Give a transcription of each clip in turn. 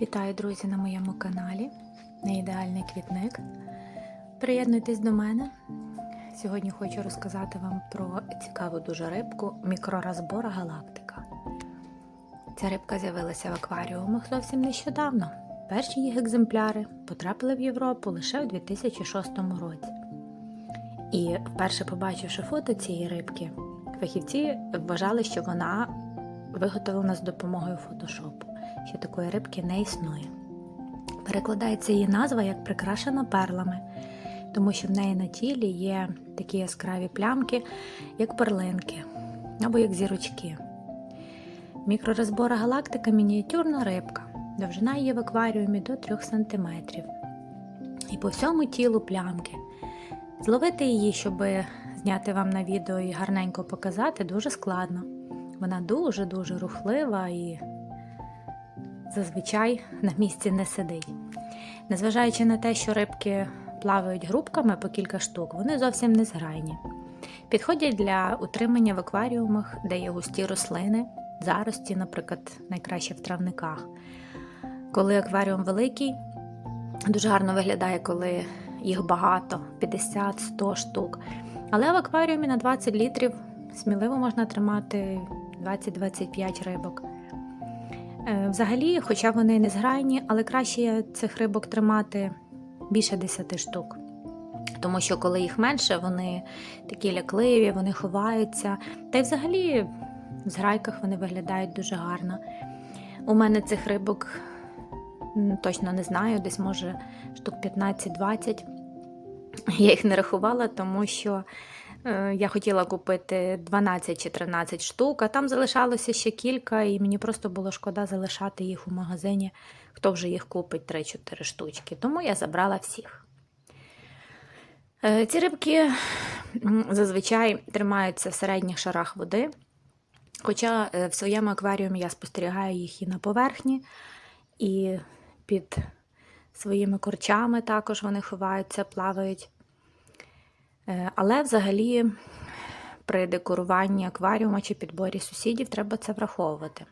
Вітаю, друзі, на моєму каналі Неідеальний квітник. Приєднуйтесь до мене. Сьогодні хочу розказати вам про цікаву дуже рибку мікроразбора галактика. Ця рибка з'явилася в акваріумах зовсім нещодавно. Перші їх екземпляри потрапили в Європу лише у 2006 році. І вперше побачивши фото цієї рибки, фахівці вважали, що вона виготовлена з допомогою фотошопу що такої рибки не існує. Перекладається її назва як прикрашена перлами, тому що в неї на тілі є такі яскраві плямки, як перлинки або як зірочки. Мікророзбора галактика мініатюрна рибка, довжина її в акваріумі до 3 см. І по всьому тілу плямки. Зловити її, щоб зняти вам на відео і гарненько показати, дуже складно. Вона дуже-дуже рухлива і зазвичай на місці не сидить. Незважаючи на те, що рибки плавають групками по кілька штук, вони зовсім не зграйні. Підходять для утримання в акваріумах, де є густі рослини, зарості, наприклад, найкраще в травниках. Коли акваріум великий, дуже гарно виглядає, коли їх багато 50-100 штук. Але в акваріумі на 20 літрів сміливо можна тримати 20-25 рибок. Е, Взагалі, хоча вони не зграйні, але краще цих рибок тримати більше 10 штук. Тому що коли їх менше, вони такі лякливі, вони ховаються. Та й взагалі в зграйках вони виглядають дуже гарно. У мене цих рибок точно не знаю, десь може штук 15-20. Я їх не рахувала, тому що Я хотіла купити 12 чи 13 штук, а там залишалося ще кілька, і мені просто було шкода залишати їх у магазині, хто вже їх купить 3-4 штучки. Тому я забрала всіх. Е, Ці рибки зазвичай тримаються в середніх шарах води. Хоча е, в своєму акваріумі я спостерігаю їх і на поверхні, і під своїми корчами також вони ховаються, плавають. Е, Але взагалі при декоруванні акваріума чи підборі сусідів треба це враховувати.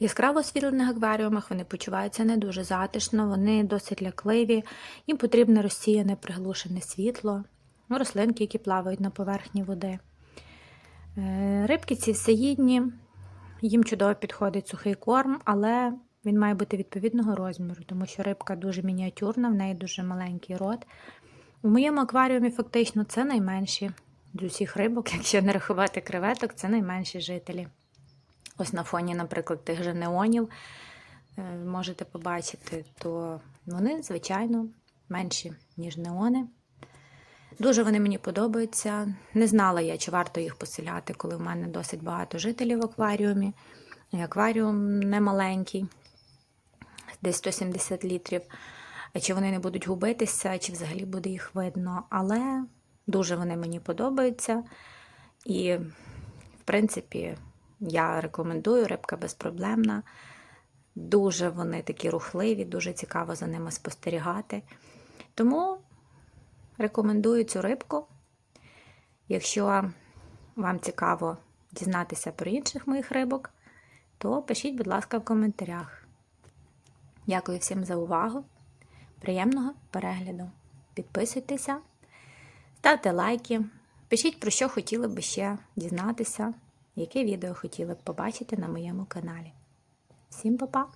В яскраво освітлених акваріумах вони почуваються не дуже затишно, вони досить лякливі, їм потрібне розсіяне приглушене світло, ну, рослинки, які плавають на поверхні води. Е, Рибки ці всеїдні, їм чудово підходить сухий корм, але він має бути відповідного розміру, тому що рибка дуже мініатюрна, в неї дуже маленький рот. У моєму акваріумі фактично це найменші з усіх рибок, якщо не рахувати креветок, це найменші жителі. Ось на фоні, наприклад, тих же неонів е, можете побачити, то вони, звичайно, менші, ніж неони. Дуже вони мені подобаються. Не знала я, чи варто їх поселяти, коли в мене досить багато жителів в акваріумі. Акваріум не маленький, десь 170 літрів чи вони не будуть губитися, чи взагалі буде їх видно. Але дуже вони мені подобаються. І, в принципі, я рекомендую рибка безпроблемна. Дуже вони такі рухливі, дуже цікаво за ними спостерігати. Тому рекомендую цю рибку. Якщо вам цікаво дізнатися про інших моїх рибок, то пишіть, будь ласка, в коментарях. Дякую всім за увагу. Приємного перегляду. Підписуйтеся, ставте лайки, пишіть, про що хотіли б ще дізнатися, яке відео хотіли б побачити на моєму каналі. Всім па-па!